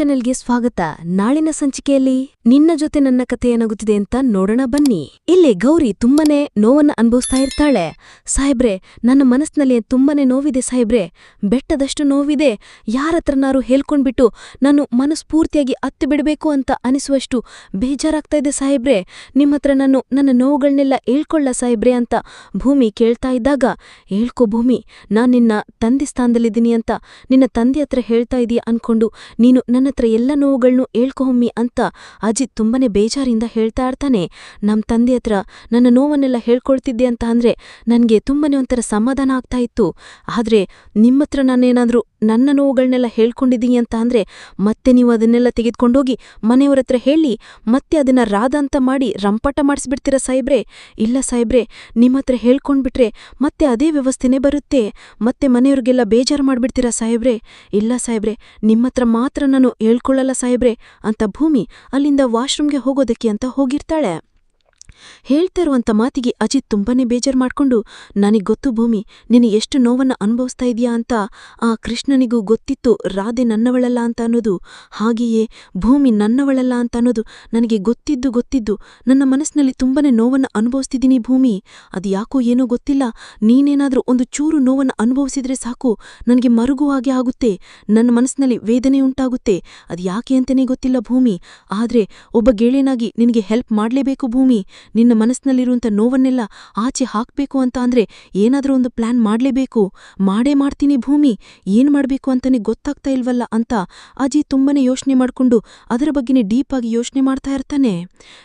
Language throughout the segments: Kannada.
ಚಾನೆಲ್ಗೆ ಸ್ವಾಗತ. ನಾಳಿನ ಸಂಚಿಕೆಯಲ್ಲಿ ನಿನ್ನ ಜೊತೆ ನನ್ನ ಕಥೆ ಏನಾಗುತ್ತಿದೆ ಅಂತ ನೋಡೋಣ ಬನ್ನಿ. ಇಲ್ಲಿ ಗೌರಿ ತುಂಬಾನೇ ನೋವನ್ನ ಅನುಭವಿಸ್ತಾ ಇರ್ತಾಳೆ. ಸಾಹೇಬ್ರೆ, ನನ್ನ ಮನಸ್ಸಿನಲ್ಲಿ ತುಂಬಾನೇ ನೋವಿದೆ ಸಾಹೇಬ್ರೆ. ಬೆಟ್ಟದಷ್ಟು ನೋವಿದೆ. ಯಾರತ್ರನಾರು ಹೇಳ್ಕೊಂಡ್ಬಿಟ್ಟು ನಾನು ಮನಸ್ಫೂರ್ತಿಯಾಗಿ ಅತ್ತು ಬಿಡಬೇಕು ಅಂತ ಅನಿಸುವಷ್ಟು ಬೇಜಾರಾಗ್ತಾ ಇದೆ ಸಾಹೇಬ್ರೆ. ನಿಮ್ಮತ್ರ ನಾನು ನನ್ನ ನೋವುಗಳನ್ನೆಲ್ಲ ಹೇಳ್ಕೊಳ್ಳ ಸಾಹೇಬ್ರೆ ಅಂತ ಭೂಮಿ ಕೇಳ್ತಾ ಇದ್ದಾಗ, ಹೇಳ್ಕೊ ಭೂಮಿ, ನಾನು ನಿನ್ನ ತಂದೆ ಸ್ಥಾನದಲ್ಲಿದ್ದೀನಿ ಅಂತ ನಿನ್ನ ತಂದೆ ಹತ್ರ ಹೇಳ್ತಾ ಇದೀಯ ಅನ್ಕೊಂಡು ನೀನು ನನ್ನತ್ರ ಎಲ್ಲ ನೋವುಗಳ್ನೂ ಹೇಳ್ಕೊಹೊಮ್ಮಿ ಅಂತ ಅಜಿತ್ ತುಂಬನೇ ಬೇಜಾರಿಂದ ಹೇಳ್ತಾ ಇರ್ತಾನೆ. ನಮ್ಮ ತಂದೆ ಹತ್ರ ನನ್ನ ನೋವನ್ನೆಲ್ಲ ಹೇಳ್ಕೊಳ್ತಿದ್ದೆ ಅಂತ ಅಂದ್ರೆ ನನಗೆ ತುಂಬನೇ ಒಂಥರ ಸಮಾಧಾನ ಆಗ್ತಾ ಇತ್ತು. ಆದ್ರೆ ನಿಮ್ಮತ್ರ ನಾನೇನಾದರೂ ನನ್ನ ನೋವುಗಳನ್ನೆಲ್ಲ ಹೇಳ್ಕೊಂಡಿದ್ದೀನಿ ಅಂತ ಅಂದ್ರೆ ಮತ್ತೆ ನೀವು ಅದನ್ನೆಲ್ಲ ತೆಗೆದುಕೊಂಡೋಗಿ ಮನೆಯವ್ರ ಹತ್ರ ಹೇಳಿ, ಮತ್ತೆ ಅದನ್ನ ರಾಧ ಅಂತ ಮಾಡಿ ರಂಪಾಟ ಮಾಡಿಸ್ಬಿಡ್ತೀರ ಸಾಹೇಬ್ರೇ? ಇಲ್ಲ ಸಾಹೇಬ್ರೆ ನಿಮ್ಮತ್ರ ಹೇಳ್ಕೊಂಡ್ಬಿಟ್ರೆ ಮತ್ತೆ ಅದೇ ವ್ಯವಸ್ಥೆನೇ ಬರುತ್ತೆ. ಮತ್ತೆ ಮನೆಯವ್ರಿಗೆಲ್ಲ ಬೇಜಾರು ಮಾಡ್ಬಿಡ್ತೀರಾ ಸಾಹೇಬ್ರೆ? ಇಲ್ಲ ಸಾಹೇಬ್ರೆ ನಿಮ್ಮತ್ರ ಮಾತ್ರ ನಾನು ಹೇಳ್ಕೊಳ್ಳಲ್ಲ ಸಾಹೇಬ್ರೆ ಅಂತ ಭೂಮಿ ಅಲ್ಲಿಂದ ವಾಶ್ರೂಮ್ಗೆ ಹೋಗೋದಕ್ಕೆ ಅಂತ ಹೋಗಿರ್ತಾಳೆ. ಹೇಳ್ತಾ ಇರುವಂಥ ಮಾತಿಗೆ ಅಜಿತ್ ತುಂಬಾನೇ ಬೇಜಾರು ಮಾಡ್ಕೊಂಡು, ನನಗೆ ಗೊತ್ತು ಭೂಮಿ, ನೀನು ಎಷ್ಟು ನೋವನ್ನ ಅನುಭವಿಸ್ತಾ ಇದೀಯಾ ಅಂತ, ಆ ಕೃಷ್ಣನಿಗೂ ಗೊತ್ತಿತ್ತು ರಾಧೆ ನನ್ನವಳಲ್ಲ ಅಂತ ಅನ್ನೋದು. ಹಾಗೆಯೇ ಭೂಮಿ ನನ್ನವಳಲ್ಲ ಅಂತ ಅನ್ನೋದು ನನಗೆ ಗೊತ್ತಿದ್ದು ಗೊತ್ತಿದ್ದು, ನನ್ನ ಮನಸ್ಸಿನಲ್ಲಿ ತುಂಬಾನೇ ನೋವನ್ನ ಅನುಭವಿಸ್ತಿದ್ದೀನಿ ಭೂಮಿ. ಅದು ಯಾಕೋ ಏನೋ ಗೊತ್ತಿಲ್ಲ, ನೀನೇನಾದರೂ ಒಂದು ಚೂರು ನೋವನ್ನ ಅನುಭವಿಸಿದ್ರೆ ಸಾಕು, ನನಗೆ ಮರುಗು ಹಾಗೆ ಆಗುತ್ತೆ, ನನ್ನ ಮನಸ್ಸಿನಲ್ಲಿ ವೇದನೆ ಉಂಟಾಗುತ್ತೆ, ಅದು ಯಾಕೆ ಅಂತನೇ ಗೊತ್ತಿಲ್ಲ ಭೂಮಿ. ಆದ್ರೆ ಒಬ್ಬ ಗೆಳೆಯನಾಗಿ ನಿನಗೆ ಹೆಲ್ಪ್ ಮಾಡಲೇಬೇಕು ಭೂಮಿ. ನಿನ್ನ ಮನಸ್ಸಿನಲ್ಲಿರುವಂಥ ನೋವನ್ನೆಲ್ಲ ಆಚೆ ಹಾಕ್ಬೇಕು ಅಂತ ಅಂದ್ರೆ ಏನಾದರೂ ಒಂದು ಪ್ಲಾನ್ ಮಾಡ್ಲೇಬೇಕು. ಮಾಡೇ ಮಾಡ್ತೀನಿ ಭೂಮಿ. ಏನು ಮಾಡಬೇಕು ಅಂತಾನೆ ಗೊತ್ತಾಗ್ತಾ ಇಲ್ವಲ್ಲ ಅಂತ ಅಜಿ ತುಂಬನೇ ಯೋಚನೆ ಮಾಡ್ಕೊಂಡು ಅದರ ಬಗ್ಗೆನೇ ಡೀಪಾಗಿ ಯೋಚನೆ ಮಾಡ್ತಾ ಇರ್ತಾನೆ.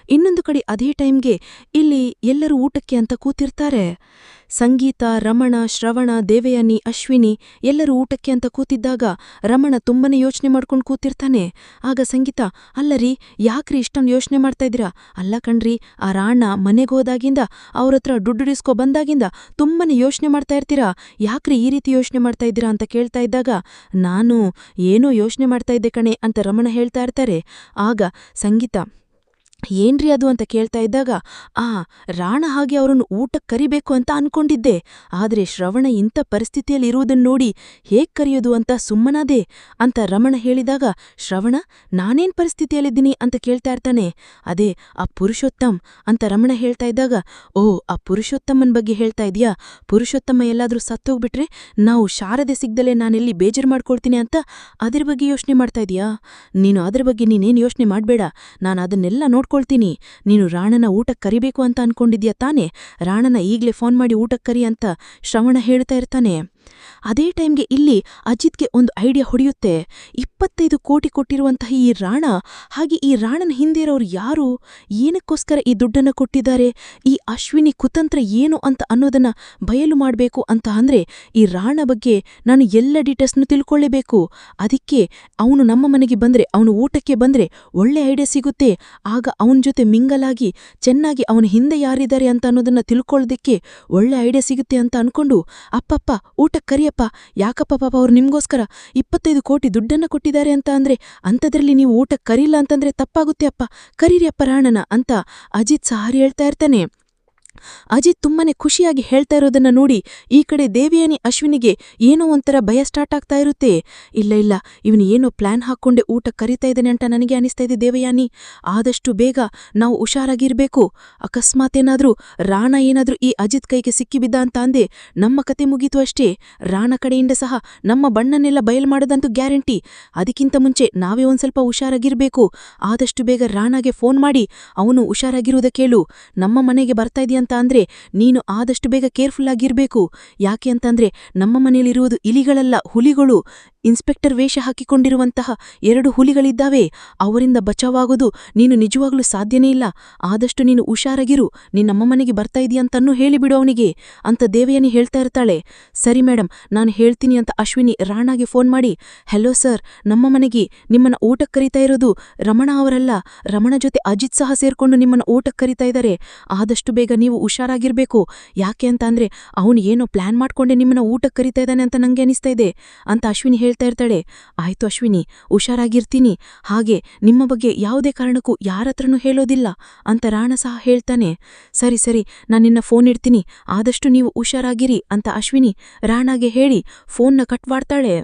ಇನ್ನೊಂದು ಕಡೆ ಅದೇ ಟೈಮ್ಗೆ ಇಲ್ಲಿ ಎಲ್ಲರೂ ಊಟಕ್ಕೆ ಅಂತ ಕೂತಿರ್ತಾರೆ. ಸಂಗೀತ, ರಮಣ, ಶ್ರವಣ, ದೇವಯಾನಿ, ಅಶ್ವಿನಿ ಎಲ್ಲರೂ ಊಟಕ್ಕೆ ಅಂತ ಕೂತಿದ್ದಾಗ ರಮಣ ತುಂಬನೇ ಯೋಚನೆ ಮಾಡ್ಕೊಂಡು ಕೂತಿರ್ತಾನೆ. ಆಗ ಸಂಗೀತ, ಅಲ್ಲರಿ, ಯಾಕ್ರಿ ಇಷ್ಟೊಂದು ಯೋಚನೆ ಮಾಡ್ತಾ ಇದ್ದೀರಾ? ಅಲ್ಲ ಕಣ್ರಿ, ಆ ರಾಣ ಮನೆಗೆ ಹೋದಾಗಿಂದ ಅವ್ರತ್ರ ದುಡ್ಡುಡಿಸ್ಕೋ ಬಂದಾಗಿಂದ ತುಂಬನೇ ಯೋಚನೆ ಮಾಡ್ತಾ ಇರ್ತೀರಾ? ಯಾಕ್ರಿ ಈ ರೀತಿ ಯೋಚನೆ ಮಾಡ್ತಾ ಇದ್ದೀರಾ? ಅಂತ ಕೇಳ್ತಾ ಇದ್ದಾಗ, ನಾನು ಏನೋ ಯೋಚನೆ ಮಾಡ್ತಾ ಇದ್ದೆ ಕಣೆ ಅಂತ ರಮಣ ಹೇಳ್ತಾ ಇರ್ತಾರೆ. ಆಗ ಸಂಗೀತ ಏನ್ರಿ ಅದು ಅಂತ ಕೇಳ್ತಾ ಇದ್ದಾಗ, ಆ, ರಾಣ ಹಾಗೆ ಅವರನ್ನು ಊಟಕ್ಕೆ ಕರಿಬೇಕು ಅಂತ ಅನ್ಕೊಂಡಿದ್ದೆ. ಆದರೆ ಶ್ರವಣ ಇಂಥ ಪರಿಸ್ಥಿತಿಯಲ್ಲಿ ಇರುವುದನ್ನು ನೋಡಿ ಹೇಗ್ ಕರೆಯೋದು ಅಂತ ಸುಮ್ಮನಾದೆ ಅಂತ ರಮಣ ಹೇಳಿದಾಗ, ಶ್ರವಣ, ನಾನೇನ್ ಪರಿಸ್ಥಿತಿಯಲ್ಲಿದ್ದೀನಿ ಅಂತ ಕೇಳ್ತಾ ಇರ್ತಾನೆ. ಅದೇ, ಆ ಪುರುಷೋತ್ತಮ್ ಅಂತ ರಮಣ ಹೇಳ್ತಾ ಇದ್ದಾಗ, ಓ, ಆ ಪುರುಷೋತ್ತಮನ್ ಬಗ್ಗೆ ಹೇಳ್ತಾ ಇದೀಯಾ? ಪುರುಷೋತ್ತಮ ಎಲ್ಲಾದರೂ ಸತ್ತೋಗ್ಬಿಟ್ರೆ ನಾವು ಶಾರದೆ ಸಿಗ್ದಲೆ ನಾನೆಲ್ಲಿ ಬೇಜಾರು ಮಾಡ್ಕೊಳ್ತೀನಿ ಅಂತ ಅದ್ರ ಬಗ್ಗೆ ಯೋಚನೆ ಮಾಡ್ತಾ ಇದೀಯಾ? ನೀನು ಅದ್ರ ಬಗ್ಗೆ ನೀನೇನ್ ಯೋಚನೆ ಮಾಡಬೇಡ. ನಾನು ಅದನ್ನೆಲ್ಲ ನೋಡ್ಕೊಳ್ತೀನಿ ನೀನು ರಾಣನ ಊಟಕ್ಕೆ ಕರಿಬೇಕು ಅಂತ ಅನ್ಕೊಂಡಿದ್ಯಾ ತಾನೆ? ರಾಣನ ಈಗ್ಲೇ ಫೋನ್ ಮಾಡಿ ಊಟಕ್ಕೆ ಕರಿ ಅಂತ ಶ್ರವಣ ಹೇಳ್ತಾ ಇರ್ತಾನೆ. ಅದೇ ಟೈಮ್ಗೆ ಇಲ್ಲಿ ಅಜಿತ್ಗೆ ಒಂದು ಐಡಿಯಾ ಹೊಡೆಯುತ್ತೆ. ಇಪ್ಪತ್ತೈದು ಕೋಟಿ ಕೊಟ್ಟಿರುವಂತಹ ಈ ರಾಣ, ಹಾಗೆ ಈ ರಾಣನ ಹಿಂದೆ ಇರೋರು ಯಾರು? ಏನಕ್ಕೋಸ್ಕರ ಈ ದುಡ್ಡನ್ನ ಕೊಟ್ಟಿದ್ದಾರೆ? ಈ ಅಶ್ವಿನಿ ಕುತಂತ್ರ ಏನು ಅಂತ ಅನ್ನೋದನ್ನ ಬಯಲು ಮಾಡಬೇಕು ಅಂತ ಅಂದ್ರೆ ಈ ರಾಣ ಬಗ್ಗೆ ನಾನು ಎಲ್ಲ ಡೀಟೇಲ್ಸ್ನು ತಿಳ್ಕೊಳ್ಳೇಬೇಕು. ಅದಕ್ಕೆ ಅವನು ನಮ್ಮ ಮನೆಗೆ ಬಂದ್ರೆ, ಅವನು ಊಟಕ್ಕೆ ಬಂದ್ರೆ ಒಳ್ಳೆ ಐಡಿಯಾ ಸಿಗುತ್ತೆ. ಆಗ ಅವನ ಜೊತೆ ಮಿಂಗಲಾಗಿ, ಚೆನ್ನಾಗಿ ಅವನ ಹಿಂದೆ ಯಾರಿದ್ದಾರೆ ಅಂತ ಅನ್ನೋದನ್ನ ತಿಳ್ಕೊಳ್ಳೋದಕ್ಕೆ ಒಳ್ಳೆ ಐಡಿಯಾ ಸಿಗುತ್ತೆ ಅಂತ ಅಂದ್ಕೊಂಡು ಅಪ್ಪಪ್ಪ, ಊಟ ಕರಿಯಪ್ಪ. ಯಾಕಪ್ಪ ಪಾಪ ಅವ್ರು ನಿಮಗೋಸ್ಕರ ಇಪ್ಪತ್ತೈದು ಕೋಟಿ ದುಡ್ಡನ್ನ ಕೊಟ್ಟಿದ್ದಾರೆ ಅಂತ ಅಂದ್ರೆ ಅಂಥದ್ರಲ್ಲಿ ನೀವು ಊಟ ಕರೀಲ್ಲ ಅಂತಂದ್ರೆ ತಪ್ಪಾಗುತ್ತೆ ಅಪ್ಪ. ಕರೀರಿ ಅಪ್ಪ ರಾಣನ ಅಂತ ಅಜಿತ್ ಸಹಾರಿ ಹೇಳ್ತಾ ಇರ್ತಾನೆ. ಅಜಿತ್ ತುಂಬಾನೇ ಖುಷಿಯಾಗಿ ಹೇಳ್ತಾ ಇರೋದನ್ನ ನೋಡಿ ಈ ಕಡೆ ದೇವಿಯಾನಿ ಅಶ್ವಿನಿಗೆ ಏನೋ ಒಂಥರ ಭಯ ಸ್ಟಾರ್ಟ್ ಆಗ್ತಾ ಇರುತ್ತೆ. ಇಲ್ಲ ಇಲ್ಲ, ಇವನು ಏನೋ ಪ್ಲಾನ್ ಹಾಕ್ಕೊಂಡೆ ಊಟ ಕರಿತಾ ಇದ್ದಾನೆ ಅಂತ ನನಗೆ ಅನಿಸ್ತಾ ಇದೆ ದೇವಯಾನಿ. ಆದಷ್ಟು ಬೇಗ ನಾವು ಹುಷಾರಾಗಿರ್ಬೇಕು. ಅಕಸ್ಮಾತ್ ಏನಾದ್ರೂ ರಾಣ ಏನಾದ್ರೂ ಈ ಅಜಿತ್ ಕೈಗೆ ಸಿಕ್ಕಿಬಿದ್ದ ಅಂತ ಅಂದೆ ನಮ್ಮ ಕತೆ ಮುಗೀತು ಅಷ್ಟೇ. ರಾಣ ಕಡೆಯಿಂದ ಸಹ ನಮ್ಮ ಬಣ್ಣನೆಲ್ಲ ಬಯಲು ಮಾಡೋದಂತೂ ಗ್ಯಾರಂಟಿ. ಅದಕ್ಕಿಂತ ಮುಂಚೆ ನಾವೇ ಒಂದ್ ಸ್ವಲ್ಪ ಹುಷಾರಾಗಿರ್ಬೇಕು. ಆದಷ್ಟು ಬೇಗ ರಾಣಾಗೆ ಫೋನ್ ಮಾಡಿ ಅವನು ಹುಷಾರಾಗಿರುವುದ ಕೇಳು. ನಮ್ಮ ಮನೆಗೆ ಬರ್ತಾ ಇದೆಯಂತ ಅಂದ್ರೆ ನೀನು ಆದಷ್ಟು ಬೇಗ ಕೇರ್ಫುಲ್ ಆಗಿರ್ಬೇಕು ಯಾಕೆ ಅಂತಂದ್ರೆ ನಮ್ಮ ಮನೆಯಲ್ಲಿರುವುದು ಇಲಿಗಳಲ್ಲ ಹುಲಿಗಳು. ಇನ್ಸ್ಪೆಕ್ಟರ್ ವೇಷ ಹಾಕಿಕೊಂಡಿರುವಂತಹ ಎರಡು ಹುಲಿಗಳಿದ್ದಾವೆ. ಅವರಿಂದ ಬಚಾವಾಗೋದು ನೀನು ನಿಜವಾಗ್ಲೂ ಸಾಧ್ಯನೇ ಇಲ್ಲ. ಆದಷ್ಟು ನೀನು ಹುಷಾರಾಗಿರು. ನಿನ್ನಮ್ಮ ಮನೆಗೆ ಬರ್ತಾ ಇದೆಯಂತನ್ನೂ ಹೇಳಿಬಿಡು ಅವನಿಗೆ. ಅಂತ ದೇವಯಾನಿ ಹೇಳ್ತಾ ಇರ್ತಾಳೆ. ಸರಿ ಮೇಡಮ್ ನಾನು ಹೇಳ್ತೀನಿ ಅಂತ ಅಶ್ವಿನಿ ರಾಣಾಗೆ ಫೋನ್ ಮಾಡಿ, ಹೆಲೋ ಸರ್, ನಮ್ಮ ಮನೆಗೆ ನಿಮ್ಮನ್ನ ಊಟಕ್ಕೆ ಕರೀತಾ ಇರೋದು ರಮಣ ಅವರಲ್ಲ. ರಮಣ ಜೊತೆ ಅಜಿತ್ ಸಹ ಸೇರ್ಕೊಂಡು ನಿಮ್ಮನ್ನ ಊಟಕ್ಕೆ ಕರೀತಾ ಇದ್ದಾರೆ. ಆದಷ್ಟು ಬೇಗ ನೀವು ಹುಷಾರಾಗಿರ್ಬೇಕು. ಯಾಕೆ ಅಂತ ಅಂದ್ರೆ, ಅವನು ಏನೋ ಪ್ಲಾನ್ ಮಾಡ್ಕೊಂಡೆ ನಿಮ್ಮನ್ನ ಊಟಕ್ಕೆ ಕರೀತಾ ಇದ್ದಾನೆ ಅಂತ ನಂಗೆ ಅನಿಸ್ತಾ ಇದೆ. ಅಂತ ಅಶ್ವಿನಿ ಹೇಳ್ತಾ ಇರ್ತಾಳೆ, ಆಯ್ತು ಅಶ್ವಿನಿ, ಹುಷಾರಾಗಿರ್ತೀನಿ. ಹಾಗೆ ನಿಮ್ಮ ಬಗ್ಗೆ ಯಾವುದೇ ಕಾರಣಕ್ಕೂ ಯಾರತ್ರನೂ ಹೇಳೋದಿಲ್ಲ ಅಂತ ರಾಣ ಸಹ ಹೇಳ್ತಾನೆ. ಸರಿ ಸರಿ, ನಾನು ನಿನ್ನ ಫೋನ್ ಇಡ್ತೀನಿ. ಆದಷ್ಟು ನೀವು ಹುಷಾರಾಗಿರಿ ಅಂತ ಅಶ್ವಿನಿ ರಾಣಾಗೆ ಹೇಳಿ ಫೋನ್ನ ಕಟ್ ಮಾಡ್ತಾಳೆ.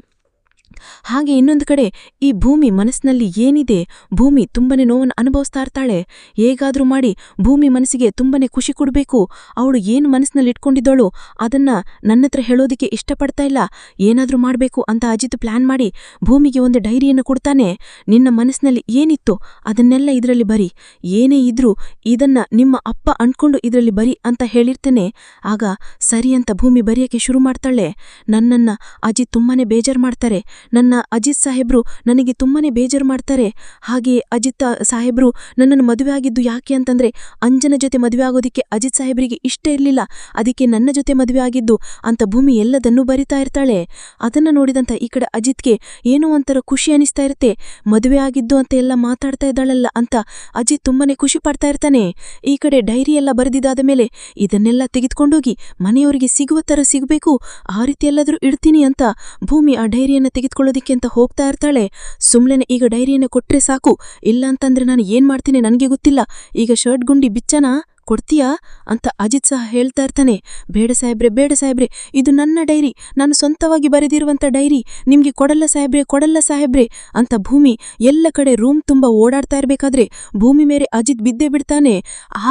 ಹಾಗೆ ಇನ್ನೊಂದು ಕಡೆ, ಈ ಭೂಮಿ ಮನಸ್ಸಿನಲ್ಲಿ ಏನಿದೆ, ಭೂಮಿ ತುಂಬನೇ ನೋವನ್ನು ಅನುಭವಿಸ್ತಾ ಇರ್ತಾಳೆ. ಹೇಗಾದರೂ ಮಾಡಿ ಭೂಮಿ ಮನಸ್ಸಿಗೆ ತುಂಬನೇ ಖುಷಿ ಕೊಡಬೇಕು. ಅವಳು ಏನು ಮನಸ್ಸಿನಲ್ಲಿ ಇಟ್ಕೊಂಡಿದ್ದಳು ಅದನ್ನ ನನ್ನತ್ರ ಹೇಳೋದಕ್ಕೆ ಇಷ್ಟಪಡ್ತಾ ಇಲ್ಲ. ಏನಾದರೂ ಮಾಡಬೇಕು ಅಂತ ಅಜಿತ್ ಪ್ಲಾನ್ ಮಾಡಿ ಭೂಮಿಗೆ ಒಂದು ಡೈರಿಯನ್ನು ಕೊಡ್ತಾನೆ. ನಿನ್ನ ಮನಸ್ಸಿನಲ್ಲಿ ಏನಿತ್ತು ಅದನ್ನೆಲ್ಲ ಇದರಲ್ಲಿ ಬರಿ. ಏನೇ ಇದ್ರೂ ಇದನ್ನ ನಿಮ್ಮ ಅಪ್ಪ ಅನ್ಕೊಂಡು ಇದರಲ್ಲಿ ಬರಿ ಅಂತ ಹೇಳಿರ್ತೇನೆ. ಆಗ ಸರಿ ಅಂತ ಭೂಮಿ ಬರೆಯೋಕ್ಕೆ ಶುರು ಮಾಡ್ತಾಳೆ. ನನ್ನನ್ನ ಅಜಿತ್ ತುಂಬಾನೇ ಬೇಜಾರು ಮಾಡ್ತಾರೆ. ನನ್ನ ಅಜಿತ್ ಸಾಹೇಬ್ರು ನನಗೆ ತುಂಬಾ ಬೇಜಾರು ಮಾಡ್ತಾರೆ. ಹಾಗೆ ಅಜಿತ್ ಸಾಹೇಬ್ರು ನನ್ನನ್ನು ಮದುವೆ ಆಗಿದ್ದು ಯಾಕೆ ಅಂತಂದ್ರೆ ಅಂಜನ ಜೊತೆ ಮದುವೆ ಆಗೋದಕ್ಕೆ ಅಜಿತ್ ಸಾಹೇಬ್ರಿಗೆ ಇಷ್ಟ ಇರಲಿಲ್ಲ. ಅದಕ್ಕೆ ನನ್ನ ಜೊತೆ ಮದುವೆ ಆಗಿದ್ದು ಅಂತ ಭೂಮಿ ಎಲ್ಲದನ್ನೂ ಬರಿತಾ ಇರ್ತಾಳೆ. ಅದನ್ನು ನೋಡಿದಂತ ಈ ಕಡೆ ಅಜಿತ್ಗೆ ಏನೋ ಒಂಥರ ಖುಷಿ ಅನಿಸ್ತಾ ಇರುತ್ತೆ. ಮದುವೆ ಆಗಿದ್ದು ಅಂತ ಎಲ್ಲ ಮಾತಾಡ್ತಾ ಇದ್ದಾಳಲ್ಲ ಅಂತ ಅಜಿತ್ ತುಂಬಾನೇ ಖುಷಿ ಪಡ್ತಾ ಇರ್ತಾನೆ. ಈ ಕಡೆ ಡೈರಿ ಎಲ್ಲ ಬರೆದಿದ್ದಾದ ಮೇಲೆ ಇದನ್ನೆಲ್ಲ ತೆಗೆದುಕೊಂಡೋಗಿ ಮನೆಯವರಿಗೆ ಸಿಗುವ ಥರ ಸಿಗಬೇಕು, ಆ ರೀತಿ ಎಲ್ಲಾದರೂ ಇಡ್ತೀನಿ ಅಂತ ಭೂಮಿ ಆ ಡೈರಿಯನ್ನ ತೆಗೆದುಕೊಳ್ಳೋದಿಕ್ಕೆ ಅಂತ ಹೋಗ್ತಾ ಇರ್ತಾಳೆ. ಸುಮ್ಮನೆ ಈಗ ಡೈರಿಯನ್ನು ಕೊಟ್ರೆ ಸಾಕು. ಇಲ್ಲ ಅಂತಂದ್ರೆ ನಾನು ಏನು ಮಾಡ್ತೀನಿ ನನಗೆ ಗೊತ್ತಿಲ್ಲ. ಈಗ ಶರ್ಟ್ ಗುಂಡಿ ಬಿಚ್ಚನಾ? ಕೊಡ್ತೀಯಾ? ಅಂತ ಅಜಿತ್ ಸಹ ಹೇಳ್ತಾ ಇರ್ತಾನೆ. ಬೇಡ ಸಾಹೇಬ್ರೆ ಬೇಡ ಸಾಹೇಬ್ರೆ, ಇದು ನನ್ನ ಡೈರಿ. ನಾನು ಸ್ವಂತವಾಗಿ ಬರೆದಿರುವಂಥ ಡೈರಿ. ನಿಮಗೆ ಕೊಡಲ್ಲ ಸಾಹೇಬ್ರೆ ಕೊಡಲ್ಲ ಸಾಹೇಬ್ರೆ ಅಂತ ಭೂಮಿ ಎಲ್ಲ ಕಡೆ ರೂಮ್ ತುಂಬ ಓಡಾಡ್ತಾ ಇರಬೇಕಾದ್ರೆ ಭೂಮಿ ಮೇಲೆ ಅಜಿತ್ ಬಿದ್ದೇ ಬಿಡ್ತಾನೆ.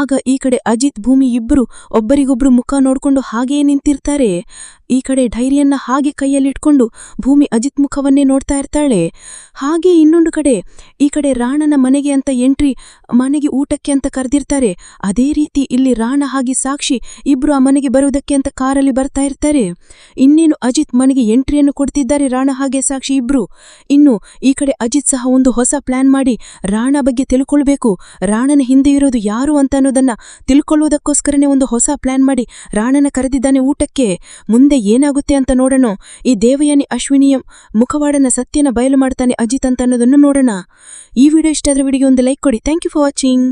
ಆಗ ಈ ಕಡೆ ಅಜಿತ್, ಭೂಮಿ ಇಬ್ಬರು ಒಬ್ಬರಿಗೊಬ್ಬರು ಮುಖ ನೋಡಿಕೊಂಡು ಹಾಗೆಯೇ ನಿಂತಿರ್ತಾರೆ. ಈ ಕಡೆ ಡೈರಿಯನ್ನ ಹಾಗೆ ಕೈಯಲ್ಲಿಟ್ಕೊಂಡು ಭೂಮಿ ಅಜಿತ್ ಮುಖವನ್ನೇ ನೋಡ್ತಾ ಇರ್ತಾಳೆ. ಹಾಗೆ ಇನ್ನೊಂದು ಕಡೆ ಈ ಕಡೆ ರಾಣನ ಮನೆಗೆ ಅಂತ ಎಂಟ್ರಿ, ಮನೆಗೆ ಊಟಕ್ಕೆ ಅಂತ ಕರೆದಿರ್ತಾರೆ. ಅದೇ ರೀತಿ ಇಲ್ಲಿ ರಾಣ ಹಾಗೆ ಸಾಕ್ಷಿ ಇಬ್ರು ಆ ಮನೆಗೆ ಬರುವುದಕ್ಕೆ ಅಂತ ಕಾರಲ್ಲಿ ಬರ್ತಾ ಇರ್ತಾರೆ. ಇನ್ನೇನು ಅಜಿತ್ ಮನೆಗೆ ಎಂಟ್ರಿಯನ್ನು ಕೊಡ್ತಿದ್ದಾರೆ ರಾಣ ಹಾಗೆ ಸಾಕ್ಷಿ ಇಬ್ರು. ಇನ್ನು ಈ ಕಡೆ ಅಜಿತ್ ಸಹ ಒಂದು ಹೊಸ ಪ್ಲಾನ್ ಮಾಡಿ ರಾಣ ಬಗ್ಗೆ ತಿಳ್ಕೊಳ್ಬೇಕು. ರಾಣನ ಹಿಂದೆ ಇರೋದು ಯಾರು ಅಂತ ಅನ್ನೋದನ್ನ ತಿಳ್ಕೊಳ್ಳುವುದಕ್ಕೋಸ್ಕರನೇ ಒಂದು ಹೊಸ ಪ್ಲಾನ್ ಮಾಡಿ ರಾಣನ ಕರೆದಿದ್ದಾನೆ ಊಟಕ್ಕೆ. ಮುಂದೆ ಏನಾಗುತ್ತೆ ಅಂತ ನೋಡೋಣ. ಈ ದೇವಯಾನಿ ಅಶ್ವಿನಿಯ ಮುಖವಾಡನ ಸತ್ಯನ ಬಯಲು ಮಾಡ್ತಾನೆ ಅಜಿತ್ ಅಂತ ಅನ್ನೋದನ್ನು ನೋಡೋಣ. ಈ ವಿಡಿಯೋ ಇಷ್ಟ ವಿಡಿಯೋ ಒಂದು ಲೈಕ್ ಕೊಡಿ. Thank you for watching